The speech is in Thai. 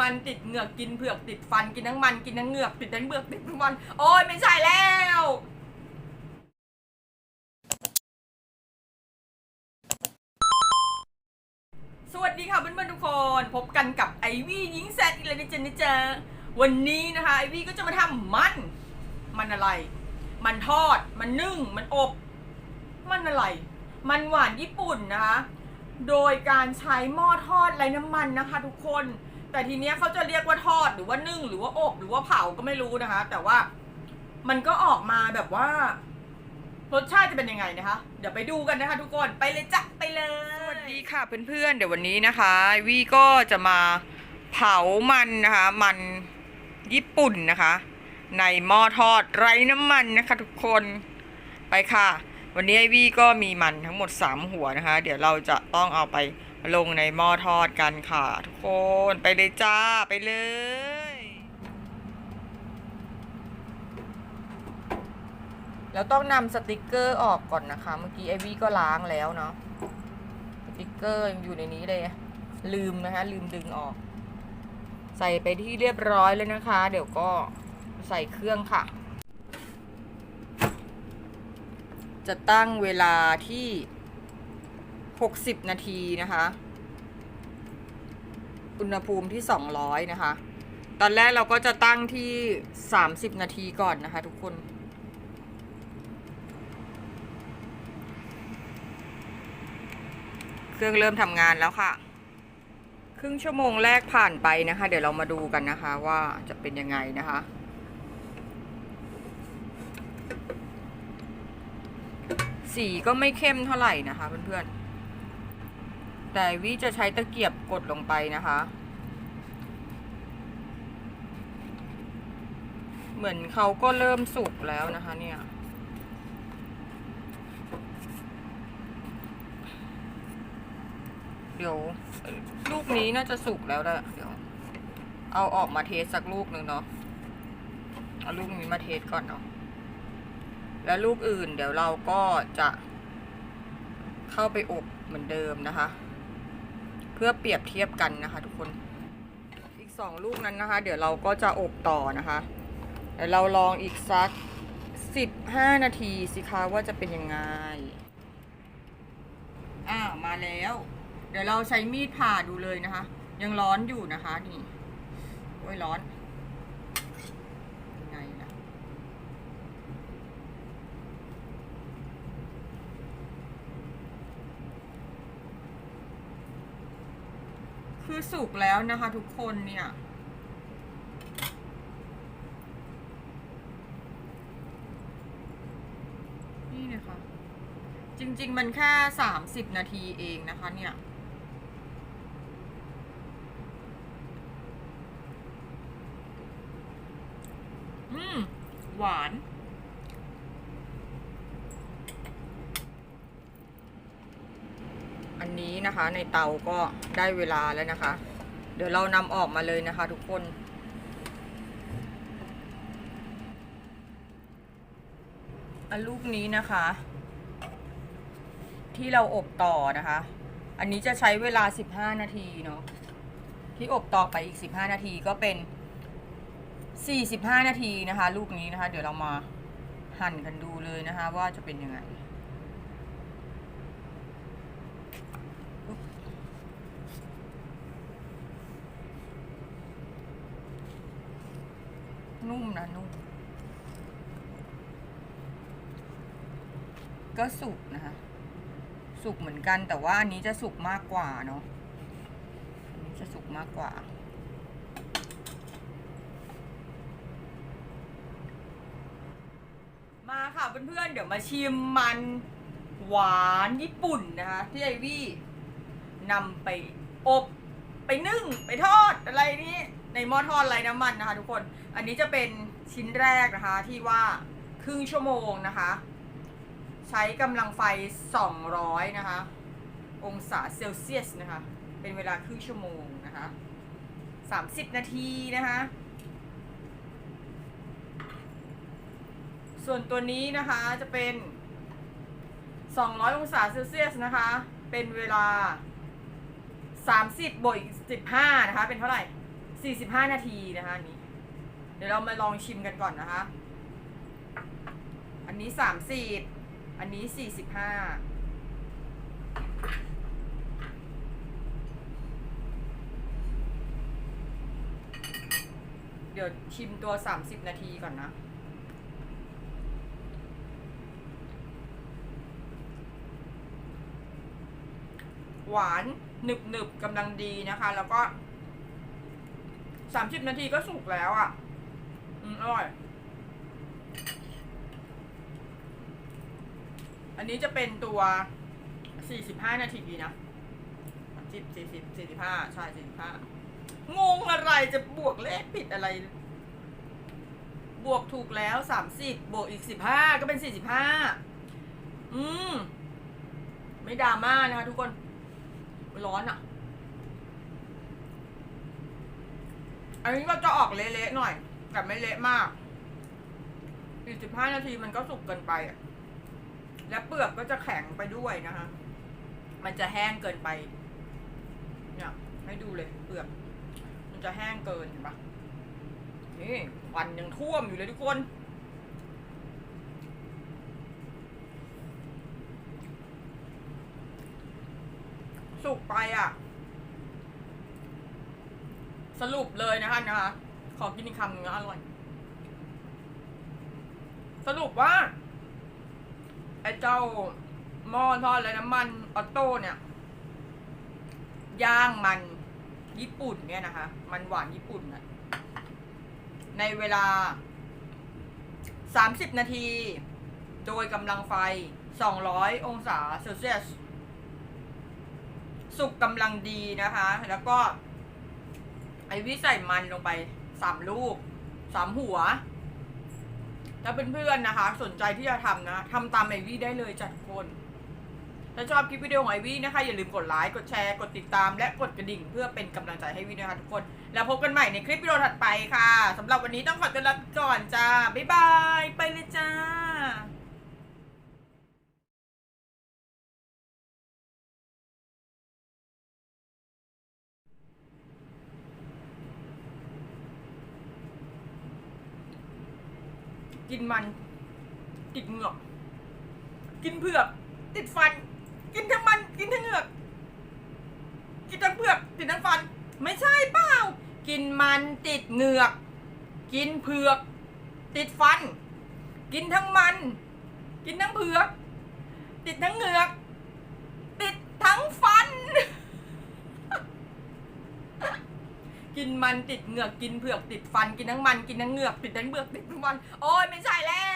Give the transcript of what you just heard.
มันติดเหงือกกินเผือกติดฟันกินทั้งมันกินทั้งเหงือกติดทั้งเบือกติดทั้งฟันโอ้ยไม่ใช่แล้วสวัสดีค่ะเพื่อนๆทุกคน พบกันกับไอวี่ยิงแซดอีกแล้วนะจ๊ะนะจ๊ะวันนี้นะคะไอวี่ก็จะมาทำมัน มันอะไร มันทอด มันนึ่ง มันอบ มันอะไร มันหวานญี่ปุ่นนะคะ โดยการใช้หม้อทอดไร้น้ำมันนะคะ ทุกคน แต่ทีเนี้ยเขาจะเรียกว่าทอดหรือว่านึ่งหรือว่าอบหรือว่าเผาก็ไม่รู้นะคะ แต่ว่ามันก็ออกมาแบบว่ารสชาติจะเป็นยังไงนะคะ เดี๋ยวไปดูกันนะคะทุกคนไปเลยจ้ะไปเลยสวัสดีค่ะเพื่อนๆเดี๋ยววันนี้นะคะวีก็จะมาเผามันนะคะ มันญี่ปุ่นนะคะ ในหม้อทอดไร้น้ำมันนะคะ ทุกคนไปค่ะ วันนี้ไอวี่ก็มีมันทั้งหมด 3 หัวนะคะ เดี๋ยวเราจะต้องเอาไป ลงในหม้อทอดกันค่ะ ทุกคนไปเลยจ้าไปเลยแล้วต้องนำสติกเกอร์ออกก่อนนะคะ เมื่อกี้ไอวี่ก็ล้างแล้วเนาะสติกเกอร์ยังอยู่ในนี้เลย ลืมนะคะ ลืมดึงออก ใส่ไปที่เรียบร้อยแล้วนะคะ เดี๋ยวก็ใส่เครื่องค่ะ จะตั้งเวลาที่ 60 นาทีนะคะ อุณหภูมิที่ 200 นะคะ ตอนแรกเราก็จะตั้งที่ 30 นาทีก่อนนะคะทุกคน เครื่องเริ่มทำงานแล้วค่ะ ครึ่งชั่วโมงแรกผ่านไปนะคะ เดี๋ยวเรามาดูกันนะคะว่าจะเป็นยังไงนะคะสีก็ไม่เข้มเท่าไหร่นะคะเพื่อนๆ แต่วิจะใช้ตะเกียบกดลงไปนะคะ เหมือนเขาก็เริ่มสุกแล้วนะคะเนี่ยเดี๋ยวลูกนี้น่าจะสุกแล้วละเดี๋ยว เอาออกมาเทสสักลูกหนึ่งเนาะเอาลูกนี้มาเทสก่อนเนาะแล้วลูกอื่นเดี๋ยวเราก็จะเข้าไปอบเหมือนเดิมนะคะ เพื่อเปรียบเทียบกันนะคะ ทุกคน อีกสองลูกนั้นนะคะ เดี๋ยวเราก็จะอบต่อนะคะเดี๋ยวเราลองอีกสักสิบห้านาทีสิคะว่าจะเป็นยังไงอ้าวมาแล้ว เดี๋ยวเราใช้มีดผ่าดูเลยนะคะ ยังร้อนอยู่นะคะนี่โอ้ยร้อนยังไงล่ะ คือสุกแล้วนะคะทุกคนเนี่ย นี่นะคะ จริง ๆ มันแค่สามสิบนาทีเองนะคะเนี่ยอืม หวาน อั นะคะ ในเตาก็ได้เวลาแล้วนะคะ เดี๋ยวเรานำออกมาเลยนะคะ ทุกคน อันลูกนี้นะคะ ที่เราอบต่อนะคะ อันนี้จะใช้เวลา 15 นาทีเนาะที่อบต่อไปอีก 15 นาทีก็เป็น 45 นาทีนะคะ ลูกนี้นะคะ เดี๋ยวเรามาหั่นกันดูเลยนะคะ ว่าจะเป็นยังไง นุ่มนะนุ่มก็สุกนะคะ สุกเหมือนกันแต่ว่าอันนี้จะสุกมากกว่าเนาะอันนี้จะสุกมากกว่า มาค่ะเพื่อนๆเดี๋ยวมาชิมมันหวานญี่ปุ่นนะคะ ที่ไอวี่นำไปอบ ไปนึ่ง ไปทอดอะไรนี้ ในหม้อทอดไร้น้ำมันนะคะ ทุกคน อันนี้จะเป็นชิ้นแรกนะคะ ที่ว่าครึ่งชั่วโมงนะคะ ใช้กำลังไฟ 200 นะคะ องศาเซลเซียสนะคะ เป็นเวลาครึ่งชั่วโมงนะคะ 30 นาทีนะคะ ส่วนตัวนี้นะคะจะเป็น 200 องศาเซลเซียสนะคะ เป็นเวลา 30บวกอีก15 นะคะ เป็นเท่าไหร่ 45 นาทีนะคะอันนี้ เดี๋ยวเรามาลองชิมกันก่อนนะคะ อันนี้ 30 อันนี้ 45เดี๋ยวชิมตัว 30 นาทีก่อนนะ หวานหนึบหนึบๆกำลังดีนะคะ แล้วก็ 30นาทีก็สุกแล้วอะ่ะ อืมอร่อย อันนี้จะเป็นตัว45นาทีนะสิบสี่สิบสี่สิบห้าใช่สี่สิบห้างงอะไรจะบวกเลขผิดอะไร บวกถูกแล้วสามสิบบวกอีกสิบห้าก็เป็นสี่สิบห้าอืม ไม่ดราม่านะคะทุกคน ร้อนอะ่ะ อันนี้ก็จะออกเละๆหน่อย แต่ไม่เละมากอีกสิบห้านาทีมันก็สุกเกินไปอะ และเปลือกก็จะแข็งไปด้วยนะคะ มันจะแห้งเกินไป เนี่ยให้ดูเลยเปลือก มันจะแห้งเกินเห็นปะนี่ควันยังท่วมอยู่เลยทุกคนสุกไปอะ สรุปเลยนะคะนะคะ ขอกินอีกคำหนึงนะอร่อย สรุปว่า ไอ้เจ้าหม้อทอดและน้ำมันออโต้เนี่ย ย่างมันญี่ปุ่นเนี่ยนะคะ มันหวานญี่ปุ่นนะในเวลา 30 นาที โดยกำลังไฟ 200 องศาเซลเซียส สุกกำลังดีนะคะ แล้วก็ ไอวิใส่มันลงไปสามลูกสามหัว ถ้าเพื่อนๆนะคะ สนใจที่จะทำนะทำตามไอวี่ได้เลยจัดคนถ้าชอบคลิปวิดีโอของไอวี่นะคะ อย่าลืมกดไลค์กดแชร์กดติดตามและกดกระดิ่ง เพื่อเป็นกำลังใจให้วี่นะคะทุกคน แล้วพบกันใหม่ในคลิปวิดีโอถัดไปค่ะสำหรับวันนี้ต้องขอตัวลาไปก่อนจ้าบ๊ายบายไปเลยจ้า กินมันติดเหงือกกินเผือก ติดฟัน กินทั้งมัน กินทั้งเหงือก กินทั้งเผือก ติดทั้งฟัน ไม่ใช่เปล่า กินมันติดเหงือก กินเผือก ติดฟัน กินทั้งมัน กินทั้งเผือก ติดทั้งเหงือก ติดทั้งฟัน กินมันติดเหงือกกินเผือกติดฟันกินทั้งมันกินทั้งเหงือกติดทั้งเบือกติดทั้งมันโอ้ยไม่ใช่แล้ว